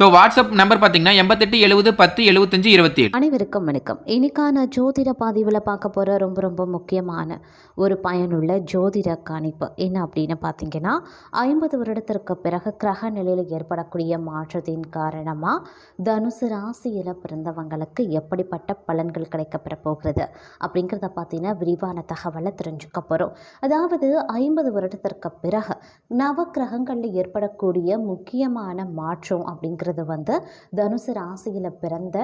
So WhatsApp number பார்த்தீங்கன்னா எண்பத்தெட்டு எழுபது பத்து எழுபத்தஞ்சு இருபத்தி ஏழு அனைவருக்கும் வணக்கம். இன்னைக்கான ஜோதிட பதிவில் பார்க்க போகிற ரொம்ப ரொம்ப முக்கியமான ஒரு பயனுள்ள ஜோதிட கணிப்பு என்ன அப்படின்னு பார்த்தீங்கன்னா ஐம்பது வருடத்திற்கு பிறகு கிரக நிலையில் ஏற்படக்கூடிய மாற்றத்தின் காரணமாக தனுசு ராசியில் பிறந்தவங்களுக்கு எப்படிப்பட்ட பலன்கள் கிடைக்கப்பெற போகிறது அப்படிங்கிறத பார்த்தீங்கன்னா விரிவான தகவலை தெரிஞ்சுக்க போகிறோம் அதாவது ஐம்பது வருடத்திற்கு பிறகு நவ கிரகங்களில் ஏற்படக்கூடிய முக்கியமான மாற்றம் அப்படிங்கிறது வந்து தனுசு ராசியில் பிறந்த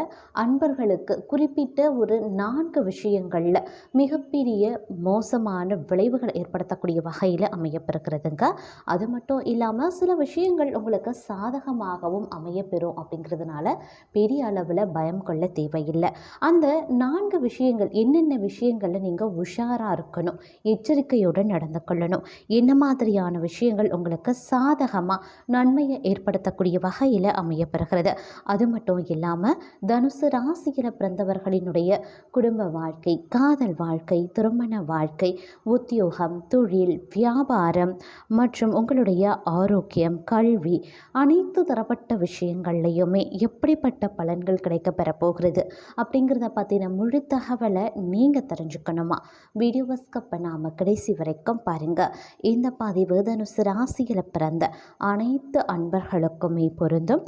அன்பர்களுக்கு குறிப்பிட்ட ஒரு நான்கு விஷயங்களில் மிகப்பெரிய மோசமான விளைவுகளை ஏற்படுத்தக்கூடிய வகையில் அமையப்பெறுகிறதுங்க. அது மட்டும் இல்லாமல் சில விஷயங்கள் உங்களுக்கு சாதகமாகவும் அமையப்பெறும் அப்படிங்கிறதுனால பெரிய அளவில் பயம் கொள்ள தேவையில்லை. அந்த நான்கு விஷயங்கள் என்னென்ன விஷயங்களில் நீங்கள் உஷாராக இருக்கணும் எச்சரிக்கையோடு நடந்து கொள்ளணும் என்ன மாதிரியான விஷயங்கள் உங்களுக்கு சாதகமாக நன்மையை ஏற்படுத்தக்கூடிய வகையில் அமையப்பெறுகிறது அது மட்டும் இல்லாமல் தனுசு ராசியில் பிறந்தவர்களினுடைய குடும்ப வாழ்க்கை காதல் வாழ்க்கை திருமண வாழ்க்கை உத்தியோகம் தொழில் வியாபாரம் மற்றும் உங்களுடைய ஆரோக்கியம் கல்வி அனைத்து தரப்பட்ட விஷயங்கள்லையுமே எப்படிப்பட்ட பலன்கள் கிடைக்க பெறப்போகிறது அப்படிங்கிறத பற்றின முழு தகவலை நீங்கள் தெரிஞ்சுக்கணுமா? வீடியோவை ஸ்கப் பண்ணாமல் கடைசி வரைக்கும் பாருங்கள் இந்த பதிவு தனுசு ராசியில் பிறந்த அனைத்து அன்பர்களுக்குமே பொருந்தும்.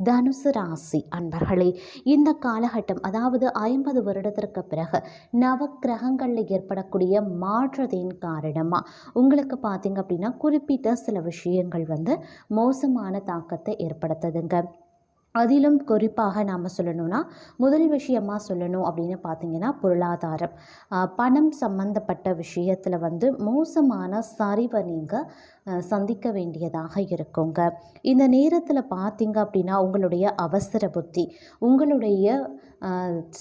தனுசு ராசி அன்பர்களே இந்த காலகட்டம் அதாவது ஐம்பது வருடத்திற்கு பிறகு நவக்கிரகங்களில் ஏற்படக்கூடிய மாற்றத்தின் காரணமாக உங்களுக்கு பார்த்தீங்க அப்படின்னா குறிப்பிட்ட சில விஷயங்கள் வந்து மோசமான தாக்கத்தை ஏற்படுத்துதுங்க. அதிலும் குறிப்பாக நாம் சொல்லணும்னா முதல் விஷயமா சொல்லணும் அப்படின்னு பார்த்தீங்கன்னா பொருளாதாரம். பணம் சம்பந்தப்பட்ட விஷயத்தில் வந்து மோசமான சரிவை நீங்கள் சந்திக்க வேண்டியதாக இருக்குங்க. இந்த நேரத்தில் பார்த்தீங்க அப்படின்னா உங்களுடைய அவசர புத்தி உங்களுடைய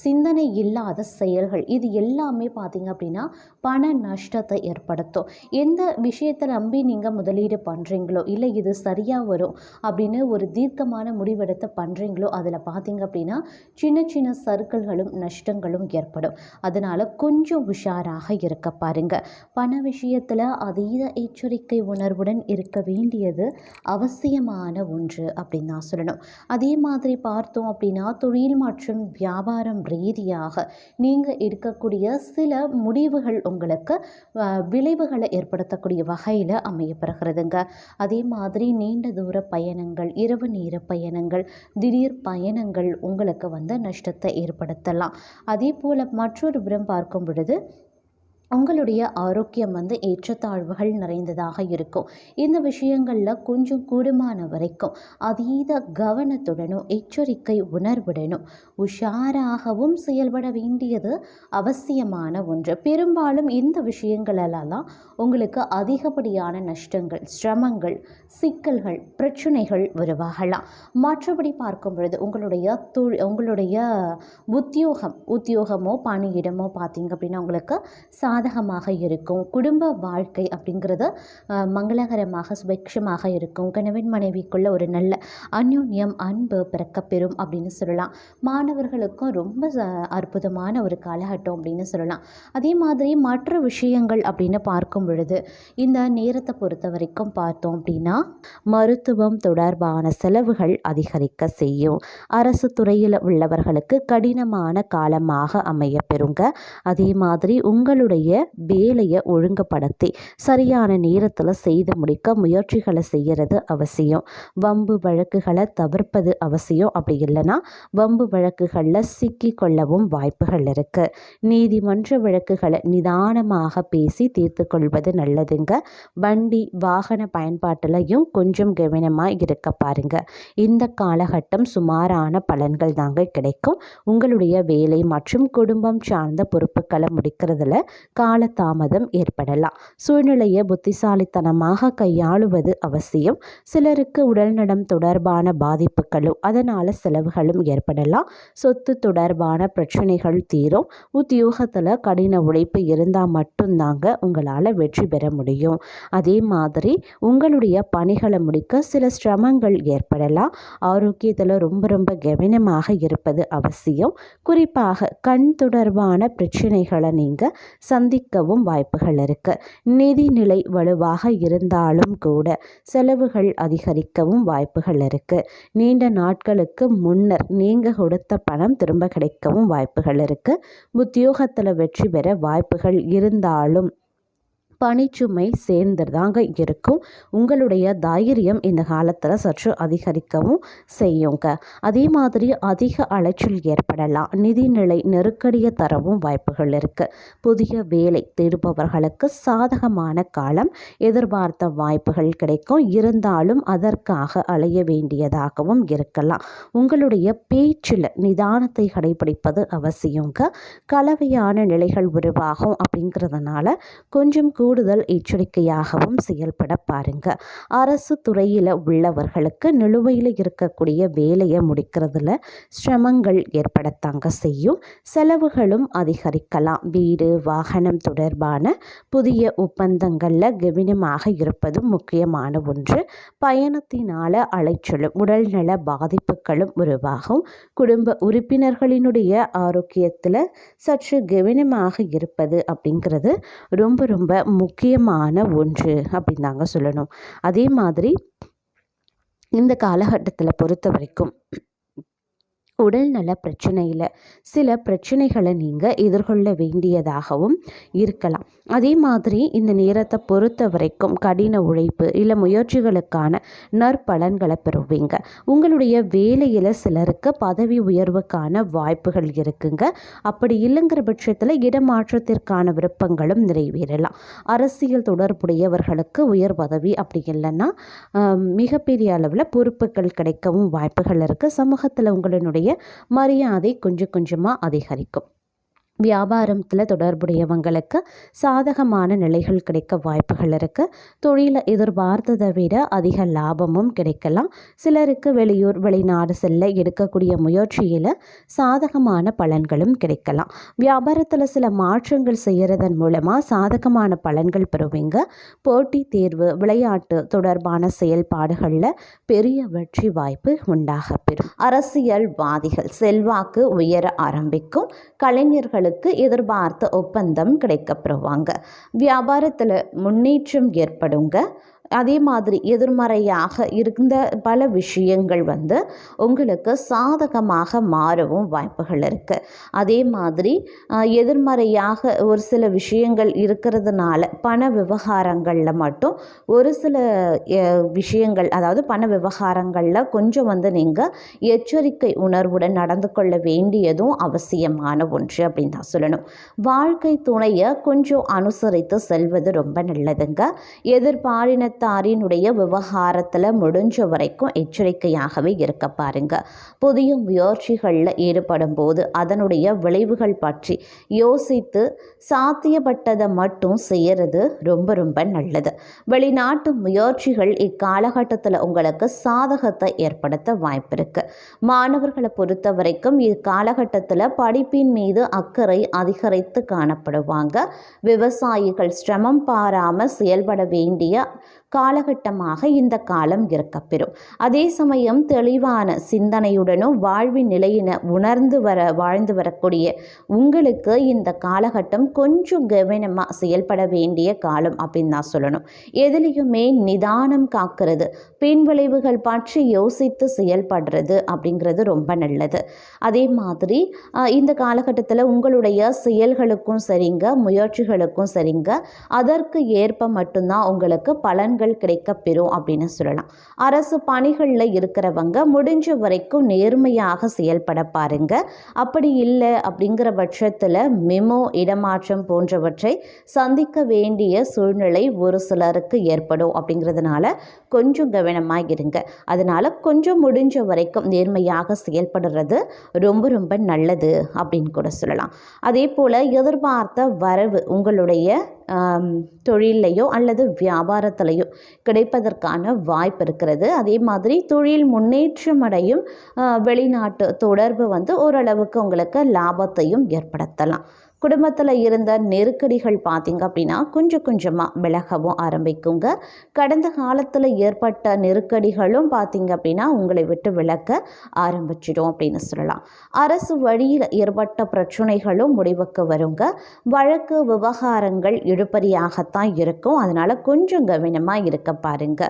சிந்தனை இல்லாத செயல்கள் இது எல்லாமே பார்த்தீங்க அப்படின்னா பண நஷ்டத்தை ஏற்படுத்தும். எந்த விஷயத்தை நம்பி நீங்கள் முதலீடு பண்ணுறீங்களோ இல்லை இது சரியாக வரும் அப்படின்னு ஒரு தீர்க்கமான முடிவெடுத்து பண்ணுறீங்களோ அதில் பார்த்தீங்க அப்படின்னா சின்ன சின்ன சர்க்கிள்களும் நஷ்டங்களும் ஏற்படும். அதனால் கொஞ்சம் உஷாராக இருக்க பாருங்க. பண விஷயத்தில் அதீத எச்சரிக்கை உணர்வுடன் இருக்க வேண்டியது அவசியமான ஒன்று அப்படின்னு தான் சொல்லணும். அதே மாதிரி பார்த்தோம் அப்படின்னா தொழில் மற்றும் வியாபாரம் ரீதியாக நீங்கள் எடுக்கக்கூடிய சில முடிவுகள் உங்களுக்கு விளைவுகளை ஏற்படுத்தக்கூடிய வகையில் அமையப்படுகிறதுங்க அதே மாதிரி நீண்ட தூர பயணங்கள் இரவு நேர பயணங்கள் திடீர் பயணங்கள் உங்களுக்கு வந்து நஷ்டத்தை ஏற்படுத்தலாம். அதே போல் மற்றொரு புறம் பார்க்கும் பொழுது உங்களுடைய ஆரோக்கியம் வந்து ஏற்றத்தாழ்வுகள் நிறைந்ததாக இருக்கும். இந்த விஷயங்களில் கொஞ்சம் கூடுமான வரைக்கும் அதீத கவனத்துடனும் எச்சரிக்கை உணர்வுடனும் உஷாராகவும் செயல்பட வேண்டியது அவசியமான ஒன்று. பெரும்பாலும் இந்த விஷயங்களெல்லாம் உங்களுக்கு அதிகப்படியான நஷ்டங்கள் சிரமங்கள் சிக்கல்கள் பிரச்சனைகள் உருவாகலாம். மற்றபடி பார்க்கும் பொழுது உங்களுடைய தொழில் உங்களுடைய உத்தியோகம் உத்தியோகமோ பணியிடமோ பார்த்தீங்க அப்படின்னா உங்களுக்கு சாதகமாக இருக்கும். குடும்ப வாழ்க்கை அப்படிங்கிறது மங்களகரமாக சுபிக்ஷமாக இருக்கும். கணவன் மனைவிக்குள்ள ஒரு நல்ல அந்யோன்யம் அன்பு பிறக்கப்பெறும் அப்படின்னு சொல்லலாம். மாணவர்களுக்கும் ரொம்ப ச- அற்புதமான ஒரு காலகட்டம் அப்படின்னு சொல்லலாம். அதே மாதிரி மற்ற விஷயங்கள் அப்படின்னு பார்க்கும் பொழுது இந்த நேரத்தை பொறுத்த வரைக்கும் பார்த்தோம் அப்படின்னா மருத்துவம் தொடர்பான செலவுகள் அதிகரிக்க செய்யும். அரசு துறையில் உள்ளவர்களுக்கு கடினமான காலமாக அமைய பெறுங்க. அதே மாதிரி உங்களுடைய வேலையை ஒழுங்குபடுத்தி சரியான நேரத்தில் செய்து முடிக்க முயற்சிகளை செய்கிறது அவசியம். வம்பு வழக்குகளை தவிர்ப்பது அவசியம். அப்படி இல்லைன்னா வம்பு வழக்குகளில் சிக்கி கொள்ளவும் வாய்ப்புகள் இருக்குது நீதிமன்ற வழக்குகளை நிதானமாக பேசி தீர்த்து கொள்வது நல்லதுங்க. வண்டி வாகன பயன்பாட்டிலையும் கொஞ்சம் கவனமாக இருக்க பாருங்க. இந்த காலகட்டம் சுமாரான பலன்கள் தாங்க கிடைக்கும். உங்களுடைய வேலை மற்றும் குடும்பம் சார்ந்த பொறுப்புகளை முடிக்கிறதுல காலதாமதம் ஏற்படலாம். சூழ்நிலையை புத்திசாலித்தனமாக கையாளுவது அவசியம். சிலருக்கு உடல்நலம் தொடர்பான பாதிப்புகளும் அதனால் செலவுகளும் ஏற்படலாம். சொத்து தொடர்பான பிரச்சனைகள் தீரும். உத்தியோகத்தில் கடின உழைப்பு இருந்தால் மட்டும்தாங்க உங்களால் வெற்றி பெற முடியும். அதே மாதிரி உங்களுடைய பணிகளை முடிக்க சில சிரமங்கள் ஏற்படலாம். ஆரோக்கியத்தில் ரொம்ப ரொம்ப கவனமாக இருப்பது அவசியம். குறிப்பாக கண் தொடர்பான பிரச்சனைகளை நீங்கள் சந்திக்கவும் வாய்ப்புகள் இருக்குது நிதிநிலை வலுவாக இருந்தாலும் கூட செலவுகள் அதிகரிக்கவும் வாய்ப்புகள் இருக்குது நீண்ட நாட்களுக்கு முன்னர் நீங்கள் கொடுத்த பணம் திரும்ப கிடைக்கவும் வாய்ப்புகள் இருக்குது உத்தியோகத்தில் வெற்றி பெற வாய்ப்புகள் இருந்தாலும் பணிச்சுமை சேர்ந்துதாங்க இருக்கும். உங்களுடைய தைரியம் இந்த காலத்தில் சற்று அதிகரிக்கவும் செய்யுங்க. அதே மாதிரி அதிக அலைச்சல் ஏற்படலாம். நிதிநிலை நெருக்கடியை தரவும் வாய்ப்புகள் இருக்குது புதிய வேலை தேடுபவர்களுக்கு சாதகமான காலம். எதிர்பார்த்த வாய்ப்புகள் கிடைக்கும். இருந்தாலும் அதற்காக அலைய வேண்டியதாகவும் இருக்கலாம். உங்களுடைய பேச்சில் நிதானத்தை கடைபிடிப்பது அவசியங்க. கலவையான நிலைகள் உருவாகும் அப்படிங்கிறதுனால கொஞ்சம் கூட கூடுதல் எச்சரிக்கையாகவும் செயல்பட பாருங்க. அரசு துறையில் உள்ளவர்களுக்கு நிலுவையில் இருக்கக்கூடிய வேலையை முடிக்கிறதுல சிரமங்கள் ஏற்படத்தாங்க செய்யும். செலவுகளும் அதிகரிக்கலாம். வீடு வாகனம் தொடர்பான புதிய ஒப்பந்தங்களில் கவனமாக இருப்பதும் முக்கியமான ஒன்று. பயணத்தினால அலைச்சலும் உடல்நல பாதிப்புகளும் உருவாகும். குடும்ப உறுப்பினர்களினுடைய ஆரோக்கியத்தில் சற்று கவனமாக இருப்பது அப்படிங்கிறது ரொம்ப ரொம்ப முக்கியமான ஒன்று அப்படின்னு தாங்க சொல்லணும். அதே மாதிரி இந்த காலகட்டத்தில் பொறுத்த வரைக்கும் உடல்நல பிரச்சனையில் சில பிரச்சனைகளை நீங்கள் எதிர்கொள்ள வேண்டியதாகவும் இருக்கலாம். அதே மாதிரி இந்த நேரத்தை பொறுத்த வரைக்கும் கடின உழைப்பு இல்லை முயற்சிகளுக்கான நற்பலன்களை பெறுவீங்க. உங்களுடைய வேலையில் சிலருக்கு பதவி உயர்வுக்கான வாய்ப்புகள் இருக்குங்க. அப்படி இல்லைங்கிற பட்சத்தில் இடமாற்றத்திற்கான விருப்பங்களும் நிறைவேறலாம். அரசியல் தொடர்புடையவர்களுக்கு உயர் பதவி அப்படி இல்லைன்னா மிகப்பெரிய அளவில் பொறுப்புகள் கிடைக்கவும் வாய்ப்புகள் இருக்குது சமூகத்தில் உங்களுடைய மரியாதை கொஞ்சம் கொஞ்சமாக அதிகரிக்கும். வியாபாரத்தில் தொடர்புடையவங்களுக்கு சாதகமான நிலைகள் கிடைக்க வாய்ப்புகள் இருக்குது தொழிலை எதிர்பார்த்ததை விட அதிக லாபமும் கிடைக்கலாம். சிலருக்கு வெளியூர் வெளிநாடு செல்ல எடுக்கக்கூடிய முயற்சியில் சாதகமான பலன்களும் கிடைக்கலாம். வியாபாரத்தில் சில மாற்றங்கள் செய்கிறதன் மூலமாக சாதகமான பலன்கள் பெறுவீங்க. போட்டி தேர்வு விளையாட்டு தொடர்பான செயல்பாடுகளில் பெரிய வெற்றி வாய்ப்பு உண்டாக பெறும் அரசியல்வாதிகள் செல்வாக்கு உயர ஆரம்பிக்கும். கலைஞர்கள் அவர்களுக்கு எதிர்பார்த்த ஒப்பந்தம் கிடைக்கப்பெறுவாங்க வியாபாரத்தில் முன்னேற்றம் ஏற்படுங்க. அதே மாதிரி எதிர்மறையாக இருந்த பல விஷயங்கள் வந்து உங்களுக்கு சாதகமாக மாறவும் வாய்ப்புகள் இருக்குது அதே மாதிரி எதிர்மறையாக ஒரு சில விஷயங்கள் இருக்கிறதுனால பண விவகாரங்களில் மட்டும் ஒரு சில விஷயங்கள் அதாவது பண விவகாரங்களில் கொஞ்சம் வந்து நீங்கள் எச்சரிக்கை உணர்வுடன் நடந்து கொள்ள வேண்டியதும் அவசியமான ஒன்று அப்படின்னு தான் சொல்லணும். வாழ்க்கை துணையை கொஞ்சம் அனுசரித்து செல்வது ரொம்ப நல்லதுங்க. குடும்பத்தாரினுடைய விவகாரத்தில் முடிஞ்ச வரைக்கும் எச்சரிக்கையாகவே இருக்க பாருங்க. புதிய முயற்சிகளில் ஈடுபடும் போது அதனுடைய விளைவுகள் பற்றி யோசித்து சாத்தியப்பட்டதை மட்டும் செய்யறது ரொம்ப ரொம்ப நல்லது. வெளிநாட்டு முயற்சிகள் இக்காலகட்டத்தில் உங்களுக்கு சாதகத்தை ஏற்படுத்த வாய்ப்பு இருக்கு. மாணவர்களை பொறுத்த வரைக்கும் இக்காலகட்டத்தில் படிப்பின் மீது அக்கறை அதிகரித்து காணப்படுவாங்க. விவசாயிகள் சிரமம் பாராமல் செயல்பட வேண்டிய காலகட்டமாக இந்த காலம் இருக்கப்பெறும். அதே சமயம் தெளிவான சிந்தனையுடனும் வாழ்வின் நிலையின உணர்ந்து வர வாழ்ந்து வரக்கூடிய உங்களுக்கு இந்த காலகட்டம் கொஞ்சம் கவனமாக செயல்பட வேண்டிய காலம் அப்படின்னு தான் சொல்லணும். எதுலேயுமே நிதானம் காக்கிறது பின் விளைவுகள் பற்றி யோசித்து செயல்படுறது அப்படிங்கிறது ரொம்ப நல்லது. அதே மாதிரி இந்த காலகட்டத்தில் உங்களுடைய செயல்களுக்கும் சரிங்க முயற்சிகளுக்கும் சரிங்க. அதற்கு ஏற்ப மட்டும்தான் உங்களுக்கு பலன்கள் பலன்கள் கிடைக்கப்பெறும் அப்படின்னு சொல்லலாம். அரசு பணிகளில் இருக்கிறவங்க முடிஞ்ச வரைக்கும் நேர்மையாக செயல்பட பாருங்க. அப்படி இல்லை அப்படிங்கிற பட்சத்தில் மெமோ இடமாற்றம் போன்றவற்றை சந்திக்க வேண்டிய சூழ்நிலை ஒரு சிலருக்கு ஏற்படும் அப்படிங்கிறதுனால கொஞ்சம் கவனமாக இருங்க. அதனால் கொஞ்சம் முடிஞ்ச வரைக்கும் நேர்மையாக செயல்படுறது ரொம்ப ரொம்ப நல்லது அப்படின்னு கூட சொல்லலாம். அதே போல் எதிர்பார்த்த வரவு உங்களுடைய தொழில்லையோ அல்லது வியாபாரத்திலையோ கிடைப்பதற்கான வாய்ப்பு இருக்கிறது. அதே மாதிரி தொழில் முன்னேற்றம் அடையும் வெளிநாட்டு தொடர்பு வந்து ஓரளவுக்கு உங்களுக்கு லாபத்தையும் ஏற்படுத்தலாம். குடும்பத்தில் இருந்த நெருக்கடிகள் பார்த்தீங்க அப்படின்னா கொஞ்சம் கொஞ்சமாக விலகவும் ஆரம்பிக்குங்க. கடந்த காலத்தில் ஏற்பட்ட நெருக்கடிகளும் பார்த்தீங்க அப்படின்னா உங்களை விட்டு விலக்க ஆரம்பிச்சிடும் அப்படின்னு சொல்லலாம். அரசு வழியில் ஏற்பட்ட பிரச்சனைகளும் முடிவுக்கு வருங்க. வழக்கு விவகாரங்கள் இழுபறியாகத்தான் இருக்கும். அதனால் கொஞ்சம் கவனமாக இருக்க பாருங்க.